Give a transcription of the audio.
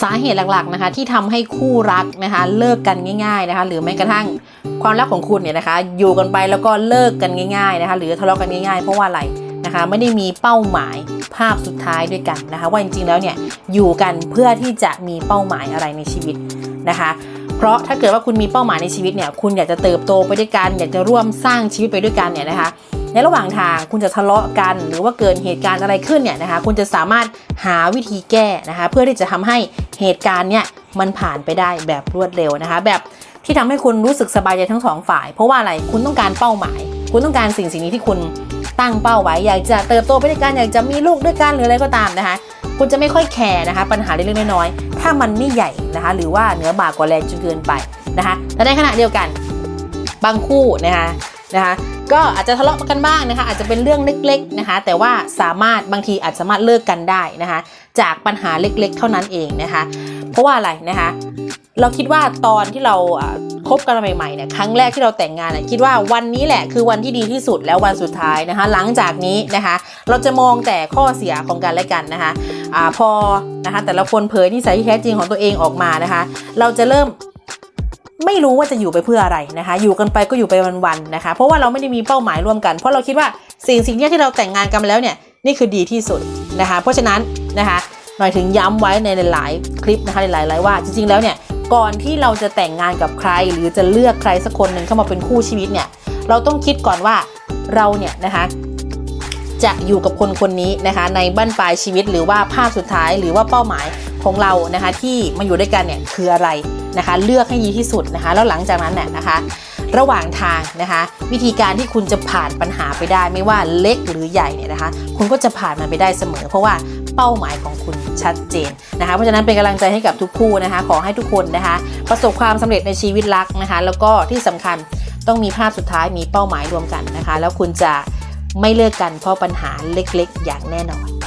สาเหตุหลักๆนะคะ ที่ทำให้คู่รักนะคะเลิกกันง่ายๆนะคะ หรือแม้กระทั่งความรักของคุณเนี่ยนะคะ อยู่กันไปแล้วก็เลิกกันง่ายๆนะคะ หรือทะเลาะกันง่ายๆ เพราะว่าอะไรนะคะไม่ได้มีเป้าหมายภาพสุดท้ายด้วยกันนะคะ ว่าจริงๆแล้วเนี่ยอยู่กันเพื่อที่จะมีเป้าหมายอะไรในชีวิตนะคะเพราะถ้าเกิดว่าคุณมีเป้าหมายในชีวิตเนี่ย คุณอยากจะเติบโตไปด้วยกัน อยากจะร่วมสร้างชีวิตไปด้วยกันเนี่ยนะคะ ในระหว่างทางคุณจะทะเลาะกัน หรือว่าเกิดเหตุการณ์อะไรขึ้นเนี่ยนะคะคุณจะสามารถหาวิธีแก้นะคะ เพื่อที่จะทำให้เหตุการณ์เนี่ยมันผ่านไปได้แบบรวดเร็วนะคะ แบบที่ทำให้คุณรู้สึกสบายใจทั้งสองฝ่าย เพราะว่าอะไรคุณต้องการเป้าหมาย คุณต้องการสิ่งสิ่งนี้ที่คุณตั้งเป้าไว้ อยากจะเติบโตไปด้วยกันอยากจะมีลูกด้วยกันหรืออะไรก็ตามนะคะ คุณจะไม่ค่อยแคร์นะคะ ปัญหาเล็กๆน้อยๆถ้ามันไม่ใหญ่นะคะ หรือว่าเหนือบากกว่าแรงจนเกินไปนะคะแต่ในขณะเดียวกันบางคู่นะคะนะคะ ก็อาจจะทะเลาะกันบ้างนะคะ อาจจะเป็นเรื่องเล็ก ๆนะคะ แต่ว่าสามารถบางทีอาจสามารถเลิกกันได้นะคะ จากปัญหาเล็กๆ เท่านั้นเองนะคะ เพราะว่าอะไรนะคะ เราคิดว่าตอนที่เราคบกันใหม่ๆเนี่ยครั้งแรกที่เราแต่งงานคิดว่าวันนี้แหละคือวันที่ดีที่สุดแล้ววันสุดท้ายนะคะ หลังจากนี้นะคะ เราจะมองแต่ข้อเสียของกันและกันนะคะอพอนะคะแต่ละคนเผยนิสัยที่แท้จริงของตัวเองออกมานะคะ เราจะเริ่ม ไม่รู้ว่าจะอยู่ไปเพื่ออะไรนะคะ อยู่กันไปก็อยู่ไปวันๆนะคะ เพราะว่าเราไม่ได้มีเป้าหมายร่วมกัน เพราะเราคิดว่าสิ่งสิ่งนี้ที่เราแต่งงานกันแล้วเนี่ยนี่คือดีที่สุดนะคะ เพราะฉะนั้นนะคะหน่อยถึงย้ำไว้ในหลาย ๆ คลิปนะคะหลายๆว่าจริง ๆ แล้วเนี่ยก่อนที่เราจะแต่งงานกับใคร หรือจะเลือกใครสักคนหนึ่งเข้ามาเป็นคู่ชีวิตเนี่ยเราต้องคิดก่อนว่าเราเนี่ยนะคะ จะอยู่กับคนคนนี้นะคะในบั้นปลายชีวิตหรือว่าภาพสุดท้ายหรือว่าเป้าหมายของเรานะคะที่มาอยู่ด้วยกันเนี่ยคืออะไรนะคะเลือกให้ดีที่สุดนะคะแล้วหลังจากนั้นเนี่ยนะคะ ระหว่างทางนะคะวิธีการที่คุณจะผ่านปัญหาไปได้ไม่ว่าเล็กหรือใหญ่เนี่ยนะคะคุณก็จะผ่านมันไปได้เสมอ เพราะว่าเป้าหมายของคุณชัดเจนนะคะเพราะฉะนั้นเป็นกำลังใจให้กับทุกคู่นะคะขอให้ทุกคนนะคะประสบความสำเร็จในชีวิตรักนะคะแล้วก็ที่สำคัญต้องมีภาพสุดท้ายมีเป้าหมายรวมกันนะคะแล้วคุณจะ ไม่เลิกกันเพราะปัญหาเล็กๆ อย่างแน่นอน